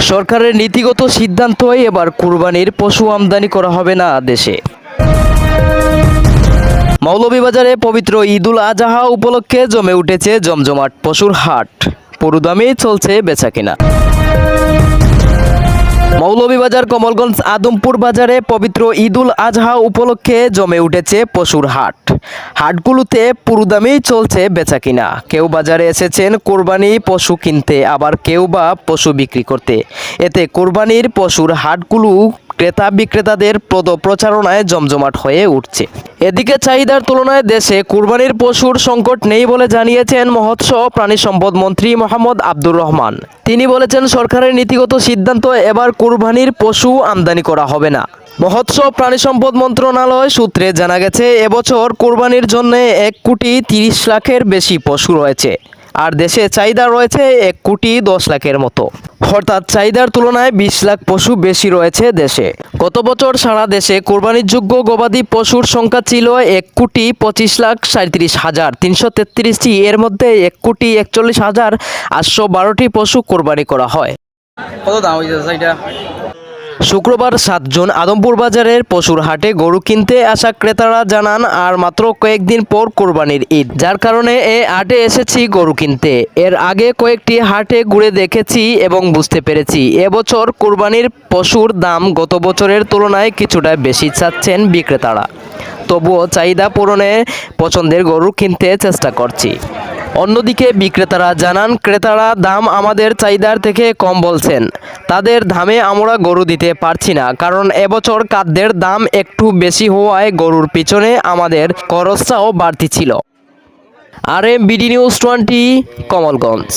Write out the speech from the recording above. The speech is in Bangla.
সরকারের নীতিগত সিদ্ধান্ত সিদ্ধান্তই এবার কুরবানির পশু আমদানি করা হবে না দেশে। মৌলভীবাজারে পবিত্র ঈদুল আজহা উপলক্ষে জমে উঠেছে জমজমাট পশুর হাট। পুরুদামেই চলছে বেচাকেনা। মৌলভীবাজার, কমলগঞ্জ, আদমপুর বাজারে পবিত্র ঈদুল আজহা উপলক্ষে জমে উঠেছে পশুর হাট। হাটগুলোতে পুরুদামেই চলছে বেচা কিনা কেউ বাজারে এসেছেন কোরবানি পশু কিনতে, আবার কেউ বা পশু বিক্রি করতে। এতে কোরবানির পশুর হাটগুলো ক্রেতা বিক্রেতাদের পদ প্রচারণায় জমজমাট হয়ে উঠছে। এদিকে চাহিদার তুলনায় দেশে কুরবানির পশুর সংকট নেই বলে জানিয়েছেন মৎস্য প্রাণী সম্পদ মন্ত্রী মোহাম্মদ আব্দুর রহমান। তিনি বলেছেন, সরকারের নীতিগত সিদ্ধান্ত এবার কুরবানির পশু আমদানি করা হবে না। মৎস্য প্রাণী সম্পদ মন্ত্রণালয় সূত্রে জানা গেছে, এবছর কোরবানির জন্য এক কোটি তিরিশ লাখের বেশি পশু রয়েছে। আর দেশে চাহিদা রয়েছে এক কোটি দশ লাখের মতো। অর্থাৎ চাহিদার তুলনায় বিশ লাখ পশু বেশি রয়েছে দেশে। গত বছর সারা দেশে কোরবানির যোগ্য গবাদি পশুর সংখ্যা ছিল এক কোটি পঁচিশ লাখ সাঁত্রিশ হাজার তিনশো তেত্রিশটি। এর মধ্যে এক কোটি একচল্লিশ হাজার আটশো বারোটি পশু কোরবানি করা হয়। কত দাম হয়েছে শুক্রবার সাতজন আদমপুর বাজারের পশুর হাটে গরু কিনতে আসা ক্রেতারা জানান, আর মাত্র কয়েকদিন পর কোরবানির ঈদ। যার কারণে এ হাটে এসেছি গরু কিনতে। এর আগে কয়েকটি হাটে ঘুরে দেখেছি এবং বুঝতে পেরেছি। এবছর কোরবানির পশুর দাম গত বছরের তুলনায় কিছুটা বেশি চাচ্ছেন বিক্রেতারা। তবুও চাহিদা পূরণে পছন্দের গরু কিনতে চেষ্টা করছি। অন্যদিকে বিক্রেতারা জানান, ক্রেতারা দাম আমাদের চাহিদার থেকে কম বলছেন। তাদের দামে আমরা গরু দিতে পারছি না, কারণ এবছর খাদ্যের দাম একটু বেশি হওয়ায় গরুর পিছনে আমাদের খরচটাও বাড়তি ছিল আর M BD news twenty, Kamalganj.